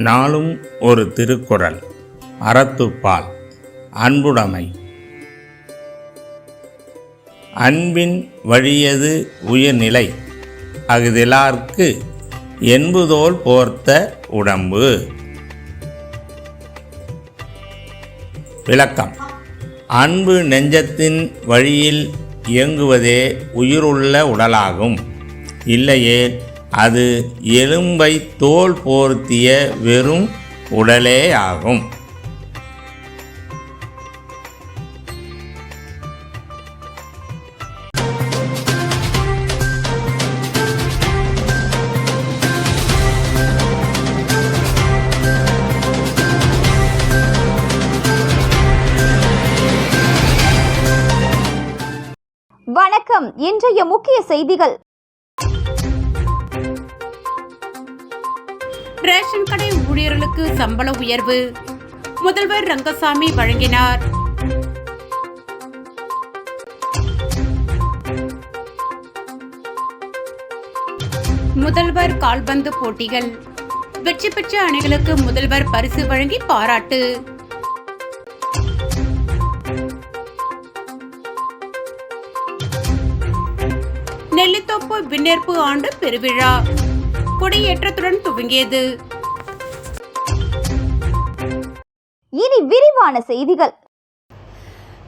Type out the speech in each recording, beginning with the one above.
நாளும் ஒரு திருக்குறள். அறத்துப்பால் அன்புடைமை. அன்பின் வழியது உயிர்நிலை. அகுதிலார்க்கு என்புதோல் போர்த்த உடம்பு. விளக்கம். அன்பு நெஞ்சத்தின் வழியில் இயங்குவதே உயிருள்ள உடலாகும். இல்லையே அது எலும்பை தோல் போர்த்திய வெறும் உடலே ஆகும் வணக்கம். இன்றைய முக்கிய செய்திகள். ரேஷன் கடை ஊழியர்களுக்கு சம்பள உயர்வு. முதல்வர் ரங்கசாமி வழங்கினார். முதல்வர் கால்பந்து போட்டிகள். வெற்றி பெற்ற அணிகளுக்கு முதல்வர் பரிசு வழங்கி பாராட்டு. நெல்லித்தோப்பு விண்ணேற்பு ஆண்டு பெருவிழா. கொடியேற்றத்துடன் துவங்கியது. இனி விரிவான செய்திகள்.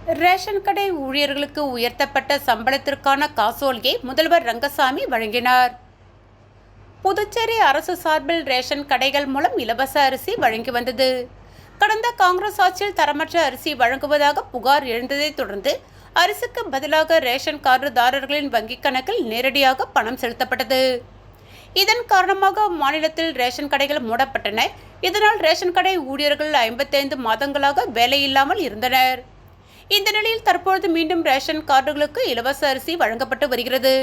ரேஷன் கடை ஊழியர்களுக்கு உயர்த்தப்பட்ட சம்பளத்திற்கான காசோலையை முதல்வர் ரங்கசாமி வழங்கினார். புதுச்சேரி அரசு சார்பில் ரேஷன் கடைகள் மூலம் இலவச அரிசி வழங்கி வந்தது. கடந்த காங்கிரஸ் ஆட்சியில் தரமற்ற அரிசி வழங்குவதாக புகார் எழுந்ததைத் தொடர்ந்து அரிசிக்கு பதிலாக ரேஷன் கார்டுதாரர்களின் வங்கிக் கணக்கில் நேரடியாக பணம் செலுத்தப்பட்டது. இதன் காரணமாக மாநிலத்தில் ரேஷன் கடைகள் மூடப்பட்டன. இதனால் ரேஷன் கடை ஊழியர்கள் ஐம்பத்தைந்து மாதங்களாக வேலையில்லாமல் இருந்தனர். இந்த நிலையில் தற்பொழுது மீண்டும் ரேஷன் கார்டுகளுக்கு இலவச அரிசி வழங்கப்பட்டு வருகிறது.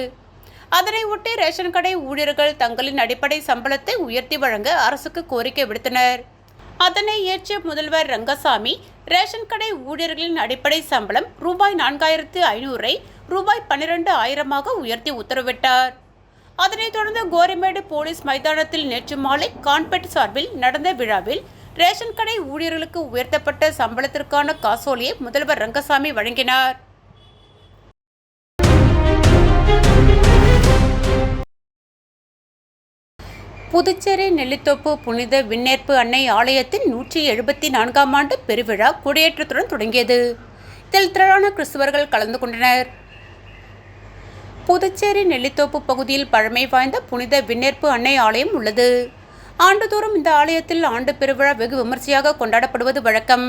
அதனை ஒட்டி ரேஷன் கடை ஊழியர்கள் தங்களின் அடிப்படை சம்பளத்தை உயர்த்தி வழங்க அரசுக்கு கோரிக்கை விடுத்தனர். அதனை ஏற்ற முதல்வர் ரங்கசாமி ரேஷன் கடை ஊழியர்களின் அடிப்படை சம்பளம் ரூபாய் நான்காயிரத்து ஐநூறை ரூபாய் பன்னிரண்டு ஆயிரமாக உயர்த்தி உத்தரவிட்டார். அதனைத் தொடர்ந்து கோரிமேடு போலீஸ் மைதானத்தில் நேற்று மாலை கான்பெட் சார்பில் நடந்த விழாவில் ரேஷன் கடை ஊழியர்களுக்கு உயர்த்தப்பட்ட சம்பளத்திற்கான காசோலியை முதல்வர் ரங்கசாமி வழங்கினார். புதுச்சேரி நெல்லித்தோப்பு புனித விண்ணேற்பு அன்னை ஆலயத்தின் நூற்றி எழுபத்தி நான்காம் ஆண்டு பெருவிழா கொடியேற்றத்துடன் தொடங்கியது. இதில் திரளான கிறிஸ்துவர்கள் கலந்து கொண்டனர். புதுச்சேரி நெல்லித்தோப்பு பகுதியில் பழமை வாய்ந்த புனித விண்ணேற்பு அன்னை ஆலயம் உள்ளது. ஆண்டுதோறும் இந்த ஆலயத்தில் ஆண்டு பெருவிழா வெகு விமர்சையாக கொண்டாடப்படுவது வழக்கம்.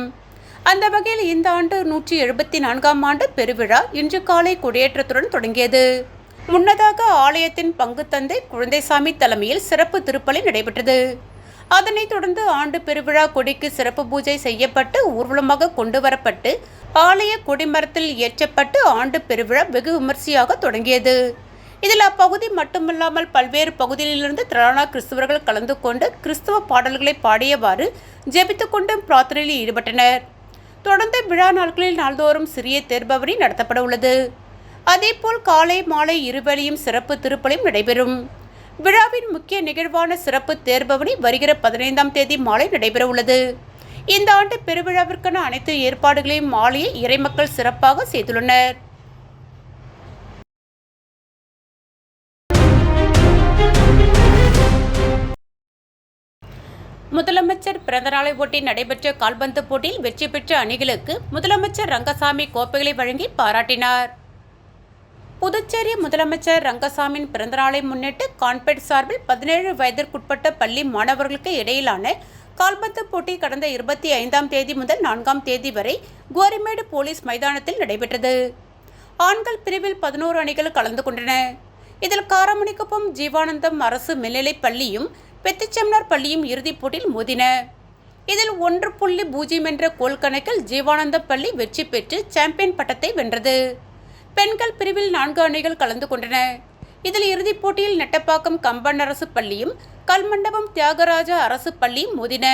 அந்த வகையில் இந்த ஆண்டு நூற்றி எழுபத்தி நான்காம் ஆண்டு பெருவிழா இன்று காலை கொடியேற்றத்துடன் தொடங்கியது. முன்னதாக ஆலயத்தின் பங்கு தந்தை குழந்தைசாமி தலைமையில் சிறப்பு திருப்பலி நடைபெற்றது. அதனைத் தொடர்ந்து ஆண்டு பெருவிழா கொடிக்கு சிறப்பு பூஜை செய்யப்பட்டு ஊர்வலமாக கொண்டு வரப்பட்டு ஆலய கொடிமரத்தில் ஏற்றப்பட்டு ஆண்டு பெருவிழா வெகு விமர்சையாக தொடங்கியது. இதில் அப்பகுதி மட்டுமல்லாமல் பல்வேறு பகுதிகளிலிருந்து திரளான கிறிஸ்தவர்கள் கலந்து கொண்டு கிறிஸ்தவ பாடல்களை பாடியவாறு ஜெபித்து கொண்டும் பிரார்த்தனையில் ஈடுபட்டனர். தொடர்ந்து விழா நாட்களில் நாள்தோறும் சிறிய தேர்பவனி நடத்தப்பட உள்ளது. அதேபோல் காலை மாலை இருவேளையும் சிறப்பு திருப்பலியும் நடைபெறும். விழாவின் முக்கிய நிகழ்வான சிறப்பு தேர்பவனி வருகிற பதினைந்தாம் தேதி மாலை நடைபெறவுள்ளது. இந்த ஆண்டு பெருவிழாவிற்கான அனைத்து ஏற்பாடுகளையும் மாலையை இறைமக்கள் சிறப்பாக செய்துள்ளனர். முதலமைச்சர் பிறந்தநாளை ஒட்டி நடைபெற்ற கால்பந்து போட்டியில் வெற்றி பெற்ற அணிகளுக்கு முதலமைச்சர் ரங்கசாமி கோப்பைகளை வழங்கி பாராட்டினார். புதுச்சேரி முதலமைச்சர் ரங்கசாமியின் பிறந்தநாளை முன்னிட்டு கான்பெட் சார்பில் பதினேழு வயதிற்குட்பட்ட பள்ளி மாணவர்களுக்கு இடையிலான கால்பந்து போட்டி கடந்த இருபத்தி ஐந்தாம் தேதி முதல் நான்காம் தேதி வரை கோரிமேடு போலீஸ் மைதானத்தில் நடைபெற்றது. ஆண்கள் பிரிவில் பதினோரு அணிகள் கலந்து கொண்டன. இதில் காரமணிக்குப்பம் ஜீவானந்தம் அரசு மேல்நிலைப் பள்ளியும் பெத்திச்செம்னார் பள்ளியும் இறுதிப் போட்டியில் மோதின. இதில் ஒன்று புள்ளி பூஜ்ஜியம் என்ற கோல் கணக்கில் ஜீவானந்தம் பள்ளி வெற்றி பெற்று சாம்பியன் பட்டத்தை வென்றது. பெண்கள் பிரிவில் நான்கு அணிகள் கலந்து கொண்டன. இதில் இறுதிப் போட்டியில் நெட்டப்பாக்கம் கம்பன் அரசு பள்ளியும் கல்மண்டபம் தியாகராஜா அரசு பள்ளியும் மோதின.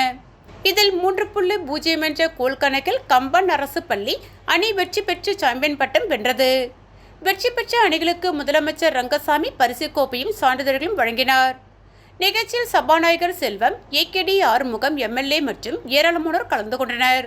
இதில் மூன்று புள்ளி பூஜ்ஜியம் என்ற கோல் கணக்கில் கம்பன் அரசு பள்ளி அணி வெற்றி பெற்று சாம்பியன் பட்டம் வென்றது. வெற்றி பெற்ற அணிகளுக்கு முதலமைச்சர் ரங்கசாமி பரிசு கோப்பையும் சான்றிதழ்களும் வழங்கினார். நிகழ்ச்சியில் சபாநாயகர் செல்வம் ஏகேடி ஆறுமுகம் எம்எல்ஏ மற்றும் ஏராளமானோர் கலந்து கொண்டனர்.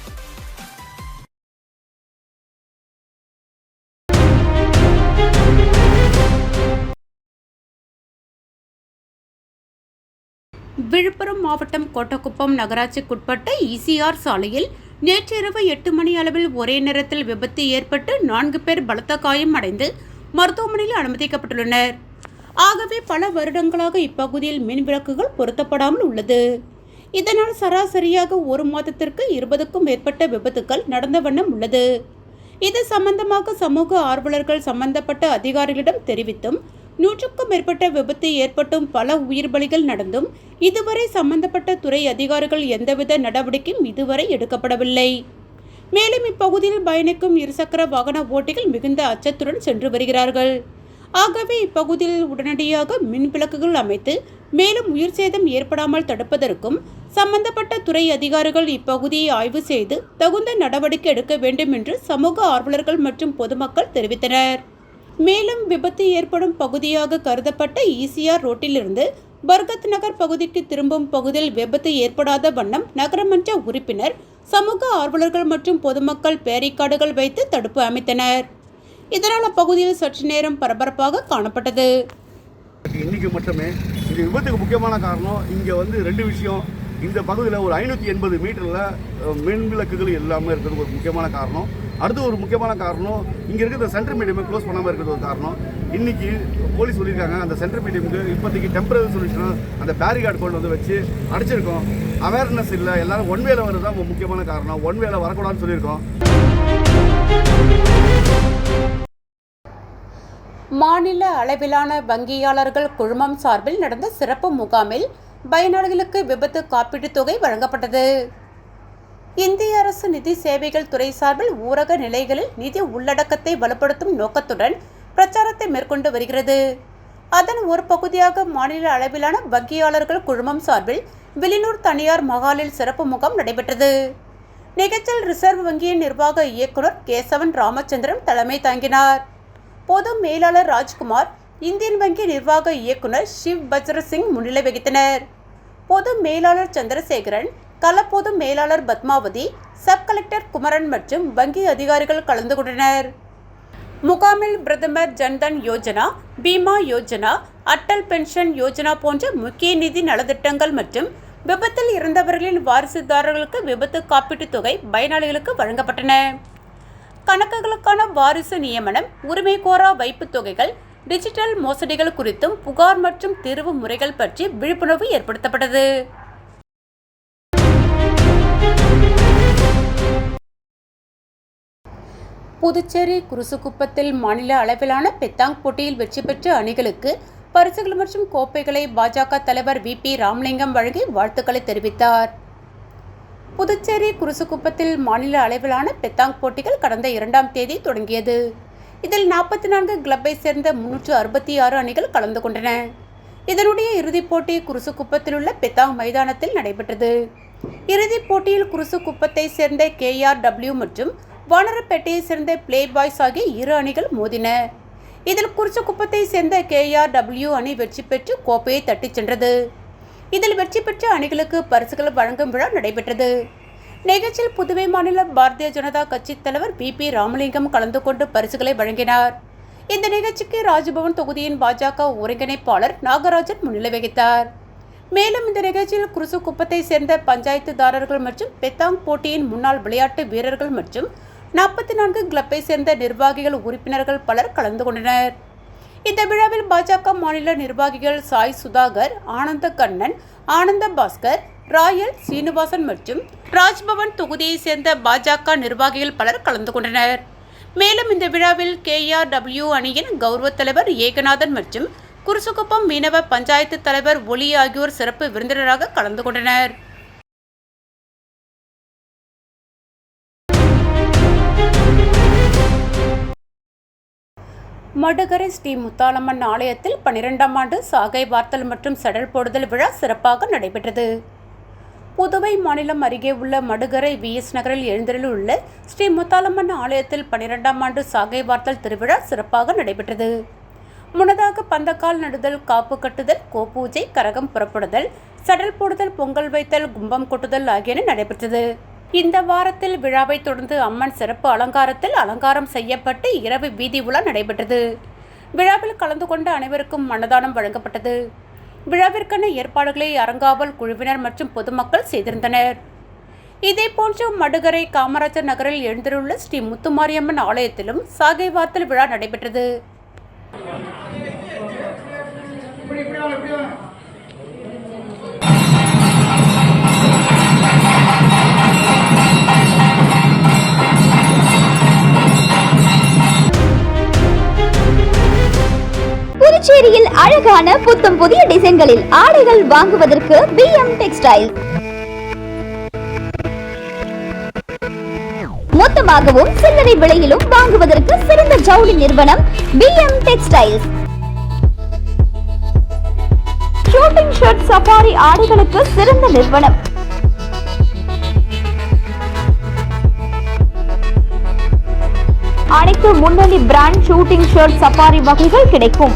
விழுப்புரம் மாவட்டம் கோட்டக்குப்பம் நகராட்சிக்குட்பட்ட இசிஆர் சாலையில் நேற்றிரவு எட்டு மணி அளவில் ஒரே நேரத்தில் விபத்து ஏற்பட்டு நான்கு பேர் பலத்த காயம் அடைந்து மருத்துவமனையில் அனுமதிக்கப்பட்டுள்ளனர். ஆகவே பல வருடங்களாக இப்பகுதியில் மின் விளக்குகள் பொருத்தப்படாமல் உள்ளது. இதனால் சராசரியாக ஒரு மாதத்திற்கு இருபதுக்கும் மேற்பட்ட விபத்துக்கள் நடந்த வண்ணம் உள்ளது. இது சம்பந்தமாக சமூக ஆர்வலர்கள் சம்பந்தப்பட்ட அதிகாரிகளிடம் தெரிவித்தும் நூற்றுக்கும் மேற்பட்ட விபத்து ஏற்பட்டும் பல உயிர் பலிகள் நடந்தும் இதுவரை சம்பந்தப்பட்ட துறை அதிகாரிகள் எந்தவித நடவடிக்கையும் இதுவரை எடுக்கப்படவில்லை. மேலும் இப்பகுதியில் பயணிக்கும் இருசக்கர வாகன ஓட்டிகள் மிகுந்த அச்சத்துடன் சென்று வருகிறார்கள். ஆகவே இப்பகுதியில் உடனடியாக மின் விளக்குகள் அமைத்து மேலும் உயிர் சேதம் ஏற்படாமல் தடுப்பதற்கும் சம்பந்தப்பட்ட துறை அதிகாரிகள் இப்பகுதியை ஆய்வு செய்து தகுந்த நடவடிக்கை எடுக்க வேண்டும் என்று சமூக ஆர்வலர்கள் மற்றும் பொதுமக்கள் தெரிவித்தனர். மேலும் விபத்து ஏற்படும் பகுதியாக கருதப்பட்ட ஈசிஆர் ரோட்டிலிருந்து பர்கத் நகர் பகுதிக்கு திரும்பும் பகுதியில் விபத்து ஏற்படாத வண்ணம் நகரமன்ற உறுப்பினர் சமூக ஆர்வலர்கள் மற்றும் பொதுமக்கள் பேரிக்காடுகள் வைத்து தடுப்பு அமைத்தனர். இதனால் அப்பகுதியில் சற்று நேரம் பரபரப்பாக காணப்பட்டது. இன்னைக்கு மட்டுமே இந்த விபத்துக்கு முக்கியமான காரணம் இங்கே வந்து ரெண்டு விஷயம். இந்த பகுதியில் ஒரு ஐநூற்றி எண்பது மீட்டரில் மின் விளக்குகள் எல்லாமே இருக்கிறது ஒரு முக்கியமான காரணம். அடுத்து ஒரு முக்கியமான காரணம் இங்கே இருக்கிற சென்ட்ரல் மீடியமை க்ளோஸ் பண்ணாமல் இருக்கிறது ஒரு காரணம். இன்னைக்கு போலீஸ் சொல்லியிருக்காங்க அந்த சென்ட்ரல் மீடியமுக்கு இப்போதைக்கு டெம்பரரி சொல்யூஷன் அந்த பேரிகார்டு கொண்டு வந்து வச்சு அடைச்சிருக்கோம். அவேர்னஸ் இல்லை எல்லாரும் ஒன் வேல வருது தான் முக்கியமான காரணம். ஒன் வேல வரக்கூடாதுன்னு சொல்லியிருக்கோம். மாநில அளவிலான வங்கியாளர்கள் குழுமம் சார்பில் நடந்த சிறப்பு முகாமில் பயனாளிகளுக்கு விபத்து காப்பீட்டுத் தொகை வழங்கப்பட்டது. இந்திய அரசு நிதி சேவைகள் துறை சார்பில் ஊரக நிலைகளில் நிதி உள்ளடக்கத்தை வலுப்படுத்தும் நோக்கத்துடன் பிரச்சாரத்தை மேற்கொண்டு வருகிறது. அதன் ஒரு பகுதியாக மாநில அளவிலான வங்கியாளர்கள் குழுமம் சார்பில் வில்லியனூர் தனியார் மகாலில் சிறப்பு முகாம் நடைபெற்றது. நிகழ்ச்சியில் ரிசர்வ் வங்கியின் நிர்வாக இயக்குனர் கேசவன் ராமச்சந்திரன் தலைமை தாங்கினார். பொது மேலாளர் ராஜ்குமார் இந்தியன் வங்கி நிர்வாக இயக்குனர் ஷிவ் பஜ்ர சிங் முன்னிலை வகித்தனர். பொது மேலாளர் சந்திரசேகரன் களப்பொது மேலாளர் பத்மாவதி சப் கலெக்டர் குமரன் மற்றும் வங்கி அதிகாரிகள் கலந்து கொண்டனர். முகாமில் பிரதமர் ஜன்தன் யோஜனா பீமா யோஜனா அட்டல் பென்ஷன் யோஜனா போன்ற முக்கிய நிதி நலத்திட்டங்கள் மற்றும் விபத்தில் இறந்தவர்களின் வாரிசுதாரர்களுக்கு விபத்து காப்பீட்டுத் தொகை பயனாளிகளுக்கு வழங்கப்பட்டன. கணக்குகளுக்கான வாரிசு நியமனம் உரிமைகோரா வைப்புத் தொகைகள் டிஜிட்டல் மோசடிகள் குறித்தும் புகார் மற்றும் தீர்வு முறைகள் பற்றி விழிப்புணர்வு ஏற்படுத்தப்பட்டது. புதுச்சேரி குருசுக்குப்பத்தில் மாநில அளவிலான பெத்தாங் போட்டியில் வெற்றி பெற்ற அணிகளுக்கு பரிசுகள் மற்றும் கோப்பைகளை பாஜக தலைவர் வி. பி. ராமலிங்கம் வழங்கி வாழ்த்துக்களை தெரிவித்தார். புதுச்சேரி குருசுக்குப்பத்தில் மாநில அளவிலான பெத்தாங் போட்டிகள் கடந்த இரண்டாம் தேதி தொடங்கியது. இதில் நாற்பத்தி நான்கு கிளப்பை சேர்ந்த முன்னூற்று அறுபத்தி ஆறு அணிகள் கலந்து கொண்டன. இதனுடைய இறுதிப் போட்டி குருசுக்குப்பத்தில் உள்ள பெத்தாங் மைதானத்தில் நடைபெற்றது. இறுதிப் போட்டியில் குருசுகுப்பத்தை சேர்ந்த கேஆர்டபிள்யூ மற்றும் வானரப்பேட்டையை சேர்ந்த பிளே பாய்ஸ் ஆகிய இரு அணிகள் மோதின. இதில் குருசுக்குப்பத்தை சேர்ந்த கேஆர்டபிள்யூ அணி வெற்றி பெற்று கோப்பையை தட்டிச் சென்றது. இதில் வெற்றி பெற்ற அணிகளுக்கு பரிசுகள் வழங்கும் விழா நடைபெற்றது. நிகழ்ச்சியில் புதுவை மாநில பாரதிய ஜனதா கட்சி தலைவர் பி பி ராமலிங்கம் கலந்து கொண்டு பரிசுகளை வழங்கினார். இந்த நிகழ்ச்சிக்கு ராஜ்பவன் தொகுதியின் பாஜக ஒருங்கிணைப்பாளர் நாகராஜன் முன்னிலை வகித்தார். மேலும் இந்த நிகழ்ச்சியில் குருசு குப்பத்தை சேர்ந்த பஞ்சாயத்துதாரர்கள் மற்றும் பெத்தாங் போட்டியின் முன்னாள் விளையாட்டு வீரர்கள் மற்றும் நாற்பத்தி நான்கு கிளப்பை சேர்ந்த நிர்வாகிகள் உறுப்பினர்கள் பலர் கலந்து கொண்டனர். இந்த விழாவில் பாஜக மாநில நிர்வாகிகள் சாய் சுதாகர் ஆனந்த கண்ணன் ஆனந்த பாஸ்கர் ராயல் சீனிவாசன் மற்றும் ராஜ்பவன் தொகுதியைச் சேர்ந்த பாஜக நிர்வாகிகள் பலர் கலந்து கொண்டனர். மேலும் இந்த விழாவில் கேஆர்டபிள்யூ அணியின் கௌரவ தலைவர் ஏகநாதன் மற்றும் குருசுகுப்பம் மீனவ பஞ்சாயத்து தலைவர் ஒலி ஆகியோர் சிறப்பு விருந்தினராக கலந்து கொண்டனர். மடுகரை ஸ்ரீ முத்தாலம்மன் ஆலயத்தில் பன்னிரெண்டாம் ஆண்டு சாகை வார்த்தல் மற்றும் சடல் போடுதல் விழா சிறப்பாக நடைபெற்றது. புதுவை மாநிலம் அருகே உள்ள மடுகரை விஎஸ் நகரில் எழுந்தருளுள்ள ஸ்ரீ முத்தாலம்மன் ஆலயத்தில் பன்னிரெண்டாம் ஆண்டு சாகை வார்த்தல் திருவிழா சிறப்பாக நடைபெற்றது. முன்னதாக பந்தக்கால் நடுதல் காப்பு கட்டுதல் கோப்பூஜை கரகம் புறப்படுதல் சடல் போடுதல் பொங்கல் வைத்தல் கும்பம் கொட்டுதல் ஆகியன நடைபெற்றது. இந்த வாரத்தில் விழாவை தொடர்ந்து அம்மன் சிறப்பு அலங்காரத்தில் அலங்காரம் செய்யப்பட்டு இரவு வீதி உலா நடைபெற்றது. விழாவில் கலந்து கொண்ட அனைவருக்கும் மன்னதானம் வழங்கப்பட்டது. விழாவிற்கான ஏற்பாடுகளை அறங்காவல் குழுவினர் மற்றும் பொதுமக்கள் செய்திருந்தனர். இதேபோன்று மடுகரை காமராஜர் நகரில் எழுந்துள்ள ஸ்ரீ முத்துமாரியம்மன் ஆலயத்திலும் சாகை வாத்தல் விழா நடைபெற்றது. புதுச்சேரியில் அழகான புத்தம் புதிய டிசைன்களில் ஆடைகள் வாங்குவதற்கு பி எம் டெக்ஸ்டைல் மொத்தமாகவும் சில்லறை விலையிலும் வாங்குவதற்கு சிறந்த ஜவுளி நிறுவனம் P M textiles suiting shirt safari ஆடைகளுக்கு சிறந்த நிறுவனம். அனைத்து முன்னணி பிராண்ட் ஷூட்டிங் ஷர்ட் சஃபாரி வகைகள் கிடைக்கும்.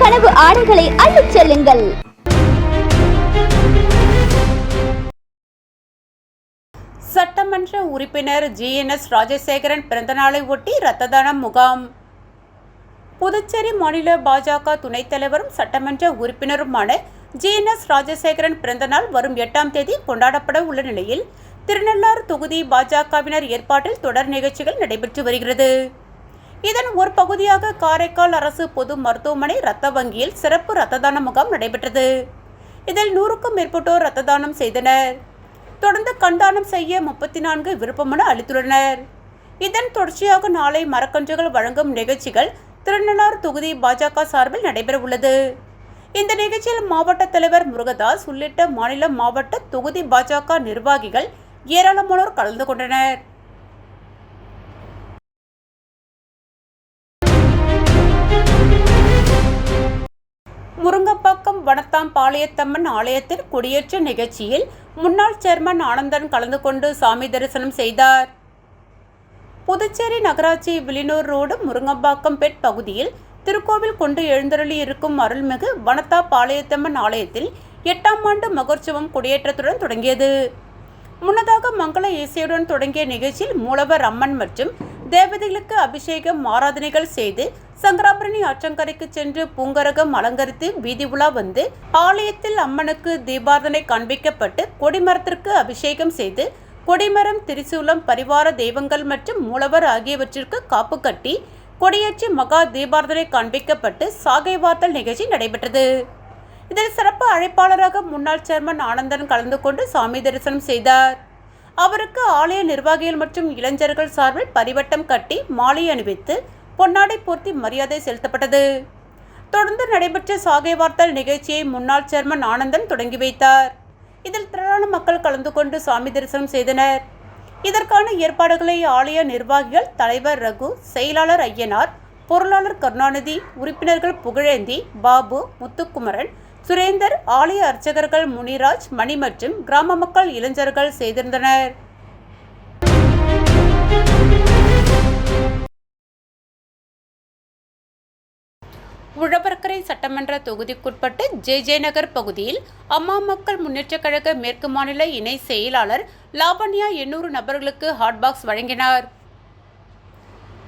கனவு ஆடைகளை அள்ளிச் செல்லுங்கள். சட்டமன்ற உறுப்பினர் ஜிஎன்எஸ் ராஜசேகரன் பிறந்தநாளை ஒட்டி இரத்த தானம் முகாம். புதுச்சேரி மாநில பாஜக துணைத் தலைவரும் சட்டமன்ற உறுப்பினருமான ஜிஎன்எஸ் ராஜசேகரன் பிறந்தநாள் வரும் எட்டாம் தேதி கொண்டாடப்பட உள்ள நிலையில் திருநள்ளாறு தொகுதி பாஜகவினர் ஏற்பாட்டில் தொடர் நிகழ்ச்சிகள் நடைபெற்று வருகிறது. இதன் ஒரு பகுதியாக காரைக்கால் அரசு பொது மருத்துவமனை இரத்த வங்கியில் சிறப்பு இரத்த தான முகாம் நடைபெற்றது. இதில் நூறுக்கும் மேற்பட்டோர் இரத்த தானம் செய்தனர். தொடர்ந்து கண்தானம் செய்ய முப்பத்தி நான்கு விருப்பமனு அளித்துள்ளனர். இதன் தொடர்ச்சியாக நாளை மரக்கன்றுகள் வழங்கும் நிகழ்ச்சிகள் திருநள்ளாறு தொகுதி பாஜக சார்பில் நடைபெற உள்ளது இந்த நிகழ்ச்சியில் மாவட்ட தலைவர் முருகதாஸ் உள்ளிட்ட மாநில மாவட்ட தொகுதி பாஜக நிர்வாகிகள் ஏராளமானோர் கலந்து கொண்டனர். முருங்கப்பாக்கம் வனத்தாம் பாளையத்தம்மன் ஆலயத்தில் கொடியேற்ற நிகழ்ச்சியில் முன்னாள் சேர்மன் ஆனந்தன் கலந்து கொண்டு சாமி தரிசனம் செய்தார். புதுச்சேரி நகராட்சி விலினூர் ரோடு முருங்கம்பாக்கம் பெட் பகுதியில் திருக்கோவில் கொண்டு எழுந்தருளி இருக்கும் அருள்மிகு வனத்தா பாளையத்தம்மன் ஆலயத்தில் எட்டாம் ஆண்டு மகோற்சவம் கொடியேற்றத்துடன் தொடங்கியது. முன்னதாக மங்கள இசையுடன் தொடங்கிய நிகழ்ச்சியில் மூலவர் அம்மன் மற்றும் தேவதைகளுக்கு அபிஷேகம் ஆராதனைகள் செய்து சங்கராபரணி ஆற்றங்கரைக்கு சென்று பூங்கரகம் அலங்கரித்து வீதி உலா வந்து ஆலயத்தில் அம்மனுக்கு தீபாரதனை காண்பிக்கப்பட்டு கொடிமரத்திற்கு அபிஷேகம் செய்து கொடிமரம் திரிசூலம் பரிவார தெய்வங்கள் மற்றும் மூலவர் ஆகியவற்றிற்கு காப்பு கட்டி கொடியேற்றி மகா தீபாரதனை காண்பிக்கப்பட்டு சாகை வார்த்தல் நிகழ்ச்சி நடைபெற்றது. இதில் சிறப்பு அழைப்பாளராக முன்னாள் சேர்மன் ஆனந்தன் கலந்து கொண்டு சாமி தரிசனம் செய்தார். அவருக்கு ஆலய நிர்வாகிகள் மற்றும் இளைஞர்கள் சார்பில் பரிவட்டம் கட்டி மாலை அணிவித்து பொன்னாடை போர்த்தி மரியாதை செலுத்தப்பட்டது. தொடர்ந்து நடைபெற்ற சாகை வார்த்தல் நிகழ்ச்சியை முன்னாள் சேர்மன் ஆனந்தன் தொடங்கி வைத்தார். இதில் திரளான மக்கள் கலந்து கொண்டு சாமி தரிசனம் செய்தனர். இதற்கான ஏற்பாடுகளை ஆலய நிர்வாகிகள் தலைவர் ரகு செயலாளர் ஐயனார் பொருளாளர் கருணாநிதி உறுப்பினர்கள் புகழேந்தி பாபு முத்துக்குமரன் சுரேந்தர் ஆலய அர்ச்சகர்கள் முனிராஜ் மணி மற்றும் கிராம மக்கள் இளைஞர்கள் செய்திருந்தனர். உழவர்கரை சட்டமன்ற தொகுதிக்குட்பட்ட ஜே ஜே நகர் பகுதியில் அம்மா மக்கள் முன்னேற்றக் கழக மேற்கு மாநில இணை செயலாளர் லாபண்யா எண்ணூறு நபர்களுக்கு ஹாட்பாக்ஸ் வழங்கினார்.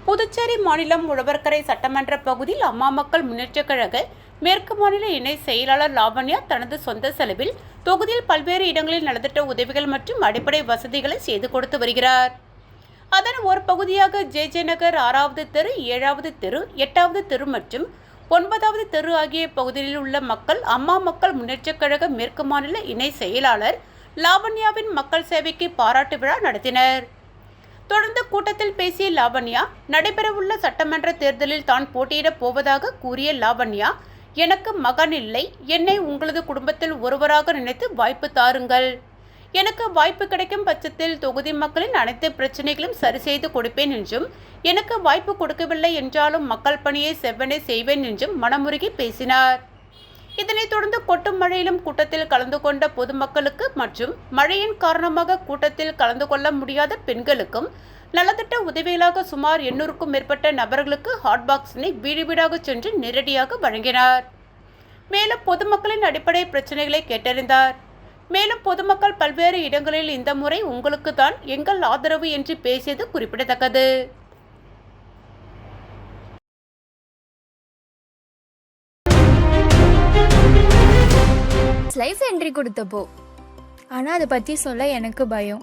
புதுச்சேரி மாநிலம் உழவர்கரை சட்டமன்ற பகுதியில் அம்மா மக்கள் முன்னேற்றக் கழக மேற்கு மாநில இணை செயலாளர் லாவண்யா தனது சொந்த செலவில் தொகுதியில் பல்வேறு இடங்களில் நலத்திட்ட உதவிகள் மற்றும் அடிப்படை வசதிகளை செய்து கொடுத்து வருகிறார். அதன் ஒரு பகுதியாக ஜே ஜே நகர் ஆறாவது தெரு ஏழாவது தெரு எட்டாவது தெரு மற்றும் ஒன்பதாவது தெரு ஆகிய பகுதிகளில் உள்ள மக்கள் அம்மா மக்கள் முன்னேற்றக் கழக மேற்கு மாநில இணை செயலாளர் லாவண்யாவின் மக்கள் சேவைக்கு பாராட்டு விழா நடத்தினர். தொடர்ந்து கூட்டத்தில் பேசிய லாவண்யா நடைபெறவுள்ள சட்டமன்ற தேர்தலில் தான் போட்டியிடப் போவதாக கூறிய லாவண்யா எனக்கு மகன் இல்லை. என்னை உங்களது குடும்பத்தில் ஒருவராக நினைத்து வாய்ப்பு தாருங்கள். எனக்கு வாய்ப்பு கிடைக்கும் பட்சத்தில் தொகுதி மக்களின் அனைத்து பிரச்சனைகளும் சரி செய்து கொடுப்பேன் என்றும் எனக்கு வாய்ப்பு கொடுக்கவில்லை என்றாலும் மக்கள் பணியை செவ்வனே செய்வேன் என்றும் மனமுருகி பேசினார். இதனைத் தொடர்ந்து கொட்டும் மழையிலும் கூட்டத்தில் கலந்து கொண்ட பொதுமக்களுக்கு மற்றும் மழையின் காரணமாக கூட்டத்தில் கலந்து கொள்ள முடியாத பெண்களுக்கும் நலத்திட்ட உதவிகளாக சுமார் எண்ணூறுக்கும் மேற்பட்ட நபர்களுக்கு ஹாட் பாக்ஸினை வீடு வீடாக சென்று நேரடியாக வழங்கினார். மேலும் பொதுமக்களின் அடிப்படை பிரச்சனைகளை கேட்டறிந்தார். மேலும் பொதுமக்கள் பல்வேறு இடங்களில் இந்த முறை உங்களுக்கு தான் எங்கள் ஆதரவு என்று பேசியது குறிப்பிடத்தக்கது. லைஃப் என்ட்ரி கொடுத்தப்போ. ஆனால் அதை பற்றி சொல்ல எனக்கு பயம்.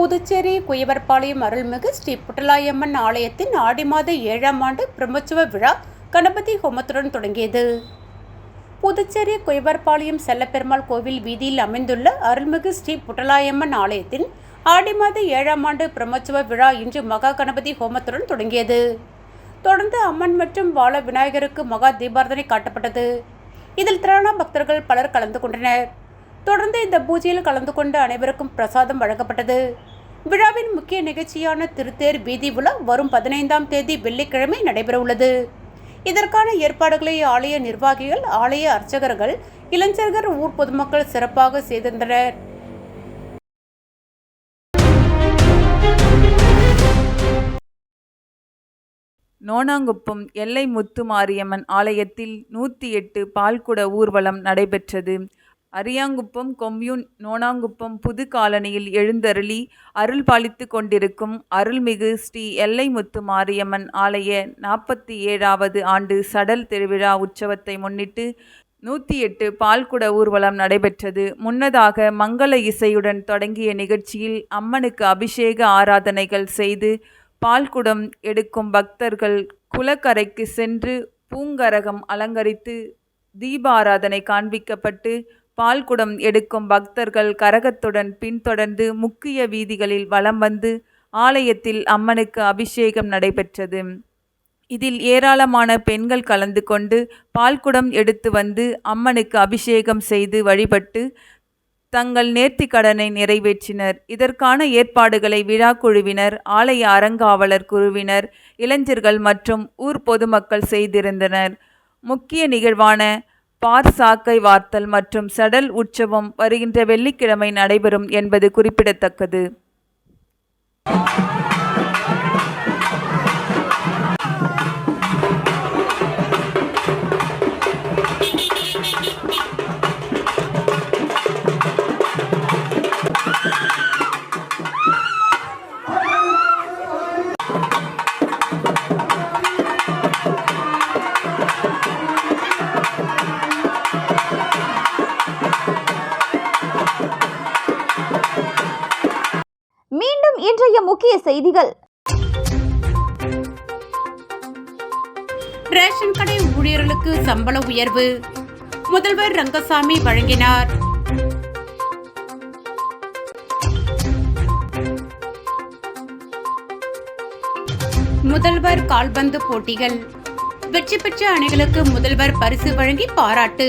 புதுச்சேரி குயவர்பாளையம் அருள்மிகு ஸ்ரீ புட்டலாயம்மன் ஆலயத்தின் ஆடி மாத ஏழாம் ஆண்டு பிரம்மோற்சவ விழா கணபதி ஹோமத்துடன் தொடங்கியது. புதுச்சேரி குயவர்பாளையம் செல்லப்பெருமாள் கோவில் வீதியில் அமைந்துள்ள அருள்மிகு ஸ்ரீ புட்டலாயம்மன் ஆலயத்தின் ஆடி மாத ஏழாம் ஆண்டு பிரம்மோற்சவ விழா இன்று மகா கணபதி ஹோமத்துடன் தொடங்கியது. தொடர்ந்து அம்மன் மற்றும் பால விநாயகருக்கு மகா தீபார்த்தனை காட்டப்பட்டது. இதில் திரளான பக்தர்கள் பலர் கலந்து கொண்டனர். தொடர்ந்து இந்த பூஜையில் கலந்து கொண்ட அனைவருக்கும் பிரசாதம் வழங்கப்பட்டது. விழாவின் முக்கிய நிகழ்ச்சியான திருத்தேர் வீதி உலா வரும் பதினைந்தாம் தேதி வெள்ளிக்கிழமை நடைபெறவுள்ளது. இதற்கான ஏற்பாடுகளை ஆலய நிர்வாகிகள் ஆலய அர்ச்சகர்கள் இளைஞர்கள் ஊர் பொதுமக்கள் சிறப்பாக செய்திருந்தனர். நோனாங்குப்பம் எல்லை முத்து மாரியம்மன் ஆலயத்தில் நூற்றி எட்டு பால்குட ஊர்வலம் நடைபெற்றது. அரியாங்குப்பம் கொம்யூன் நோனாங்குப்பம் புது காலனியில் எழுந்தருளி அருள் பாலித்து கொண்டிருக்கும் அருள்மிகு ஸ்ரீ எல்லைமுத்து மாரியம்மன் ஆலய நாற்பத்தி ஏழாவது ஆண்டு சடல் திருவிழா உற்சவத்தை முன்னிட்டு நூற்றி எட்டு பால்குட ஊர்வலம் நடைபெற்றது. முன்னதாக மங்கள இசையுடன் தொடங்கிய நிகழ்ச்சியில் அம்மனுக்கு அபிஷேக ஆராதனைகள் செய்து பால்குடம் எடுக்கும் பக்தர்கள் குளக்கரைக்கு சென்று பூங்கரகம் அலங்கரித்து தீபாராதனை காண்பிக்கப்பட்டு பால்குடம் எடுக்கும் பக்தர்கள் கரகத்துடன் பின்தொடர்ந்து முக்கிய வீதிகளில் வலம் வந்து ஆலயத்தில் அம்மனுக்கு அபிஷேகம் நடைபெற்றது. இதில் ஏராளமான பெண்கள் கலந்து கொண்டு பால்குடம் எடுத்து வந்து அம்மனுக்கு அபிஷேகம் செய்து வழிபட்டு தங்கள் நேர்த்தி கடனை நிறைவேற்றினர். இதற்கான ஏற்பாடுகளை விழா குழுவினர் ஆலய அறங்காவலர் குழுவினர் இளைஞர்கள் மற்றும் ஊர் பொதுமக்கள் செய்திருந்தனர். முக்கிய நிகழ்வான பார் சாக்கை வார்த்தல் மற்றும் சடல் உற்சவம் வருகின்ற வெள்ளிக்கிழமை நடைபெறும் என்பது குறிப்பிடத்தக்கது. செய்திகள். ரேஷன் கடை ஊழியர்களுக்கு சம்பள உயர்வு. முதல்வர் ரங்கசாமி வழங்கினார். முதல்வர் கால்பந்து போட்டிகள். வெற்றி பெற்ற அணிகளுக்கு முதல்வர் பரிசு வழங்கி பாராட்டு.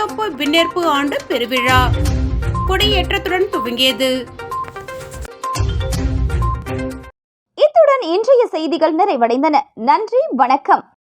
நெல்லித்தோப்பு விண்ணேற்பு ஆண்டு பெருவிழா. கொடியேற்றத்துடன் துவங்கியது. இத்துடன் இன்றைய செய்திகள் நிறைவடைந்தன. நன்றி வணக்கம்.